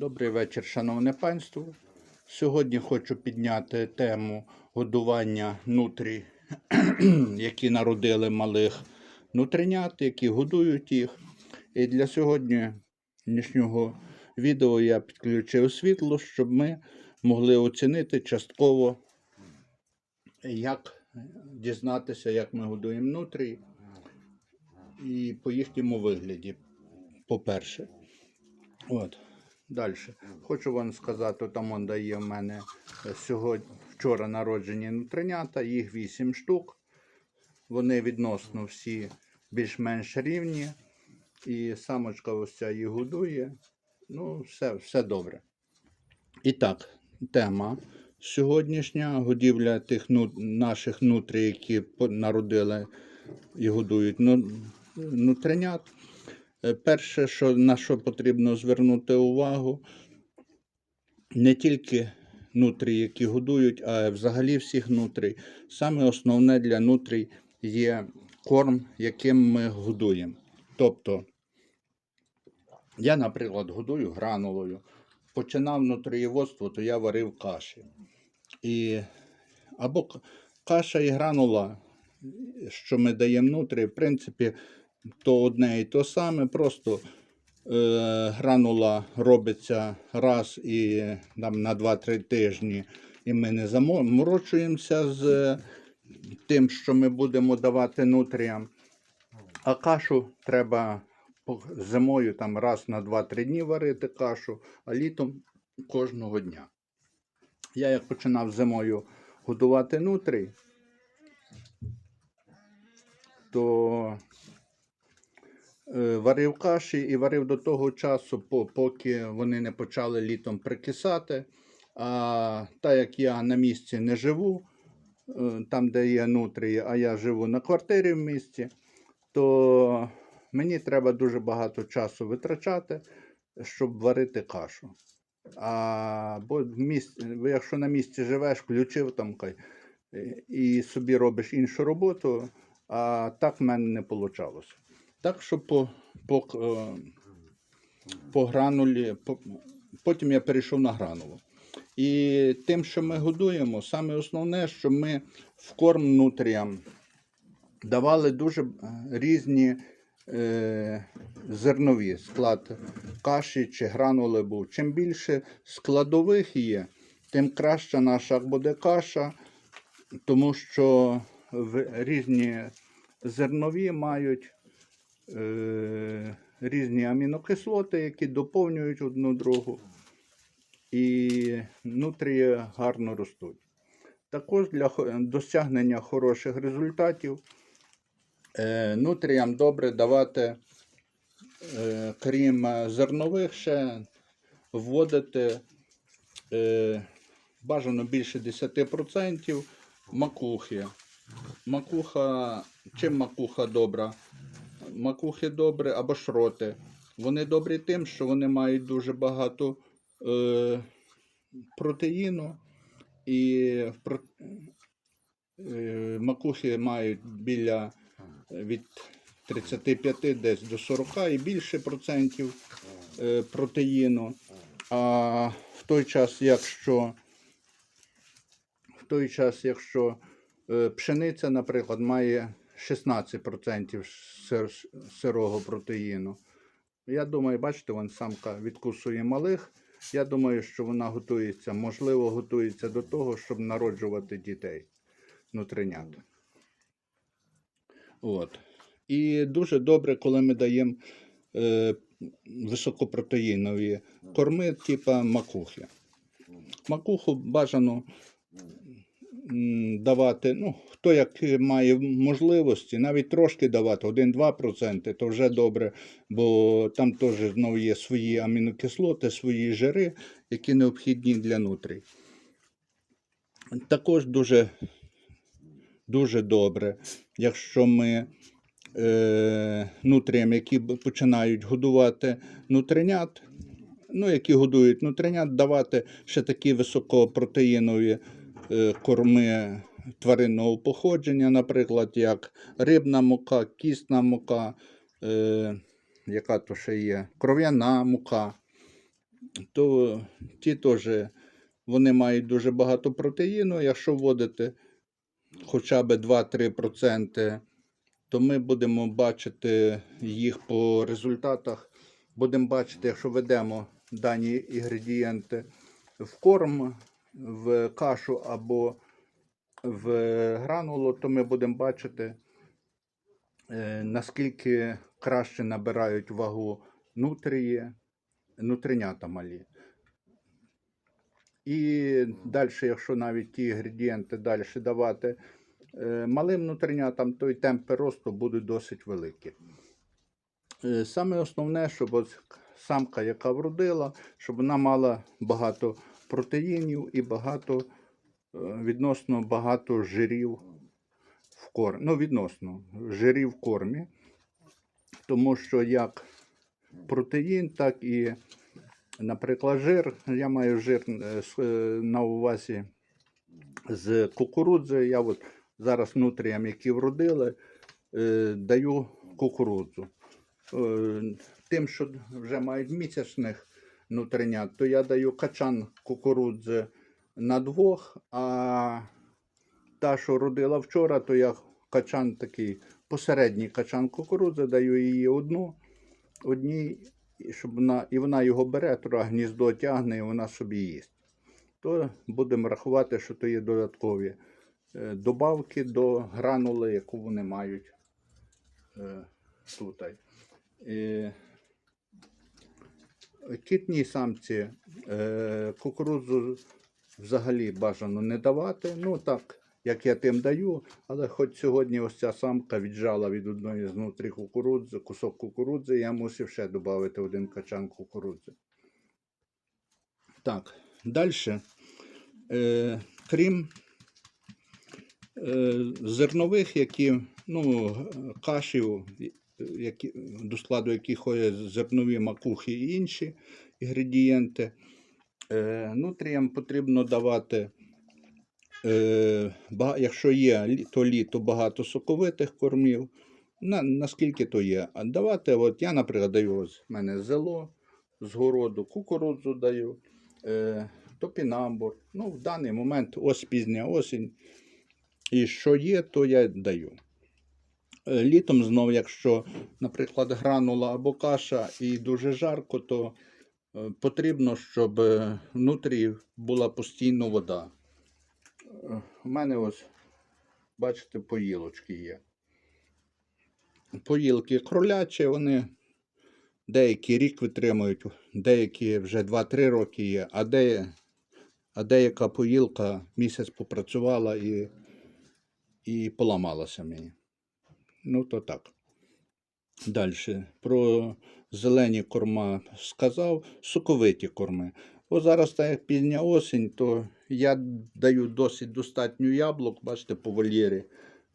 Добрий вечір, шановне панство. Сьогодні хочу підняти тему годування нутрій, які народили малих нутринят, які годують їх. І для сьогоднішнього відео я підключив світло, щоб ми могли оцінити частково, як дізнатися, як ми годуємо нутрій, і по їхньому вигляді, по-перше. От. Далі. Хочу вам сказати, там он дає в мене е, сьогодні, вчора народжені нутринята, їх 8 штук. Вони відносно всі більш-менш рівні. І самочка ось ця їх годує. Ну, все, все добре. І так, тема сьогоднішня годівля тих ну, наших нутрій, які народили і годують ну, нутринят. Е, Перше, що, на що потрібно звернути увагу, не тільки нутрій, які годують, а взагалі всіх нутрій. Саме основне для нутрій є корм, яким ми годуємо. Тобто, я, наприклад, годую гранулою. Починав нутрієводство, то я варив каші. І або каша і гранула, що ми даємо нутрі, в принципі, то одне і то саме, просто е, гранула робиться раз і там, на 2-3 тижні, і ми не заморочуємося з тим, що ми будемо давати нутріям. А кашу треба зимою там раз на 2-3 дні варити кашу, а літом кожного дня. Я як починав зимою годувати нутрій, то е, варив каші і варив до того часу, поки вони не почали літом прикисати. А так як я на місці не живу, е, там, де є нутрії, а я живу на квартирі в місті, то мені треба дуже багато часу витрачати, щоб варити кашу. А бо в місті, якщо на місці живеш, включив там е, і собі робиш іншу роботу, а так в мене не вийшло. Так що по, по, е, по гранулі, по, потім я перейшов на гранулу. І тим, що ми годуємо, саме основне, що ми в корм нутріям давали дуже е, різні е, зернові склад каші чи гранули був. Чим більше складових є, тим краща наша буде каша, тому що в- різні зернові мають е, різні амінокислоти, які доповнюють одну другу. І нутрії гарно ростуть. Також для досягнення хороших результатів е, нутріям добре давати, е, крім зернових, ще вводити е, бажано більше 10% макухи. Макуха, чим макуха добра? Макухи добре або шроти. Вони добрі тим, що вони мають дуже багато е, протеїну і про- е, макухи мають біля е, від 35 десь до 40 і більше процентів е, протеїну. А в той час, якщо в той час, якщо е, пшениця, наприклад, має 16% сирого протеїну. Я думаю, бачите, вон самка відкусує малих. Я думаю, що вона готується, можливо, готується до того, щоб народжувати дітей нутринят. От. І дуже добре, коли ми даємо е, високопротеїнові корми, типа макухи. Макуху бажано давати, ну, хто як має можливості, навіть трошки давати, 1-2%, то вже добре, бо там теж знову є свої амінокислоти, свої жири, які необхідні для нутрій. Також дуже, дуже добре, якщо ми е, нутріям, які починають годувати нутринят, ну, які годують нутринят, давати ще такі високопротеїнові корми тваринного походження, наприклад, як рибна мука, кісна мука, е, яка то ще є, кров'яна мука. то ті теж вони мають дуже багато протеїну. Якщо вводити хоча б 2-3%, то ми будемо бачити їх по результатах. Будемо бачити, якщо ведемо дані інгредієнти в корм, в кашу або в гранулу, то ми будемо бачити, е, наскільки краще набирають вагу нутрії, нутринята малі. І далі, якщо навіть ті інгредієнти далі давати е, малим нутринятам, то й темпи росту будуть досить великі. Е, Саме основне, щоб ось самка, яка вродила, щоб вона мала багато протеїнів і багато, е, відносно багато жирів в кормі. Ну, відносно жирів в кормі. Тому що як протеїн, так і, наприклад, жир. Я маю жир е, е, на увазі з кукурудзи. Я от зараз нутріям, які вродили, даю кукурудзу. Тим, що вже мають місячних нутринят, то я даю качан кукурудзи на двох, а та, що родила вчора, то я качан такий посередній качан кукурудзи, даю її одну, одній, щоб вона, і вона його бере, туди гніздо тягне, і вона собі їсть. То будемо рахувати, що то є додаткові е, добавки до гранули, яку вони мають е, тут. Кітній самці е, кукурудзу взагалі бажано не давати. Ну так, як я тим даю, але хоч сьогодні ось ця самка віджала від одної з кукурудзи, кусок кукурудзи, я мусив ще додати один качан кукурудзи. Так, далі. Е, крім е, зернових, які, ну, кашів, які, до складу яких ходять зернові макухи і інші інгредієнти. Е, нутріям потрібно давати, е, якщо є то літо багато соковитих кормів, на, наскільки то є. А давати, от я, наприклад, даю ось в мене зело з городу, кукурудзу даю, е, топінамбур. Ну, в даний момент ось пізня осінь. І що є, то я даю. Е, Літом знов, якщо, наприклад, гранула або каша і дуже жарко, то е, потрібно, щоб е, внутрі була постійно вода. У мене ось, бачите, поїлочки є. Поїлки кролячі, вони деякі рік витримують, деякі вже 2-3 роки є, а, де, а деяка поїлка місяць попрацювала і, і поламалася мені. Ну, то так. Далі. Про зелені корма сказав, соковиті корми. О, зараз, так як пізня осінь, то я даю досить достатньо яблук, бачите, по вольєрі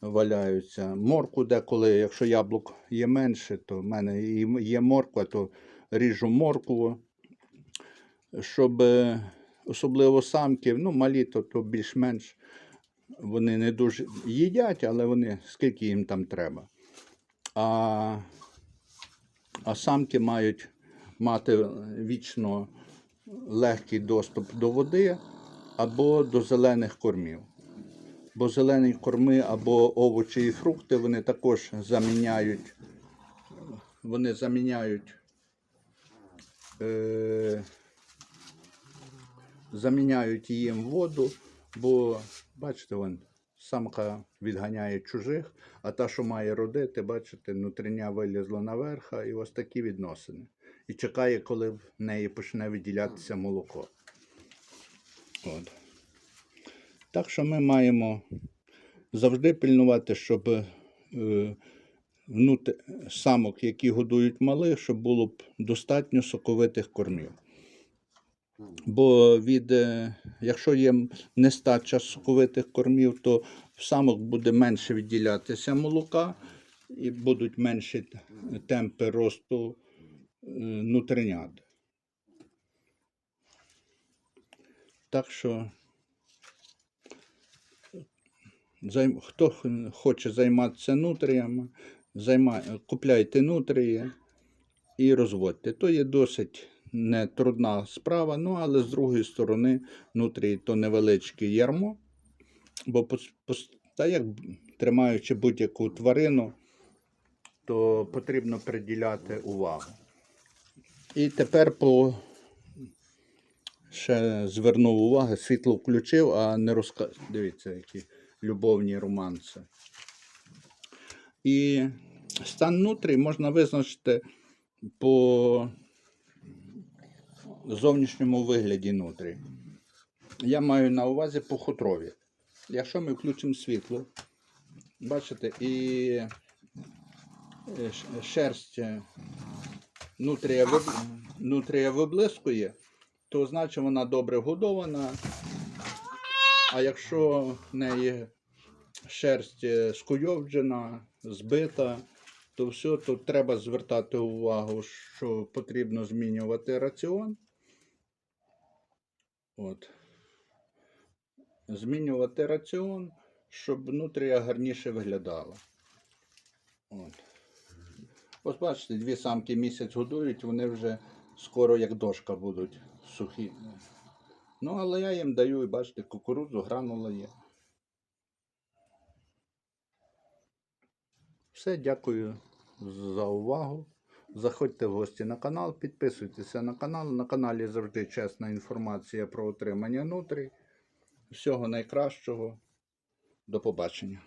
валяються. Морку деколи, якщо яблук є менше, то в мене є морква, то ріжу моркву, щоб е, особливо самки, ну, малі, то, то більш-менш вони не дуже їдять, але вони скільки їм там треба. А, а самки мають мати вічно легкий доступ до води або до зелених кормів. Бо зелені корми або овочі і фрукти вони також заміняють, вони заміняють, е, заміняють їм воду, бо бачите, вон, самка відганяє чужих, а та, що має родити, бачите, нутриня вилізла наверх, і ось такі відносини. І чекає, коли в неї почне виділятися молоко. От. Так що ми маємо завжди пильнувати, щоб е, самок, які годують малих, щоб було б достатньо соковитих кормів. Бо від, е, якщо є нестача соковитих кормів, то в самок буде менше відділятися молока і будуть менші темпи росту е, нутринят. Так що, хто хоче займатися нутріями, купляйте нутрії і розводьте. То є досить не трудна справа. Ну, але з другої сторони, нутрії то невеличке ярмо. Бо та як тримаючи будь-яку тварину, то потрібно приділяти увагу. І тепер по ще звернув увагу, світло включив, а не розказ. Дивіться, які любовні романси. І стан нутрій можна визначити по зовнішньому вигляді нутрій. Я маю на увазі по хутрові. Якщо ми включимо світло, бачите, і е, шерсть е, нутрія виблискує, то значить вона добре годована. А якщо в неї шерсть е, скуйовджена, збита, то все, то треба звертати увагу, що потрібно змінювати раціон. От. Змінювати раціон, щоб нутрія гарніше виглядала. От. Ось бачите, дві самки місяць годують, вони вже скоро як дошка будуть сухі. Ну, але я їм даю, і бачите, кукурудзу, гранула є. Все, дякую за увагу. Заходьте в гості на канал, підписуйтеся на канал. На каналі завжди чесна інформація про отримання нутрій. Всього найкращого. До побачення.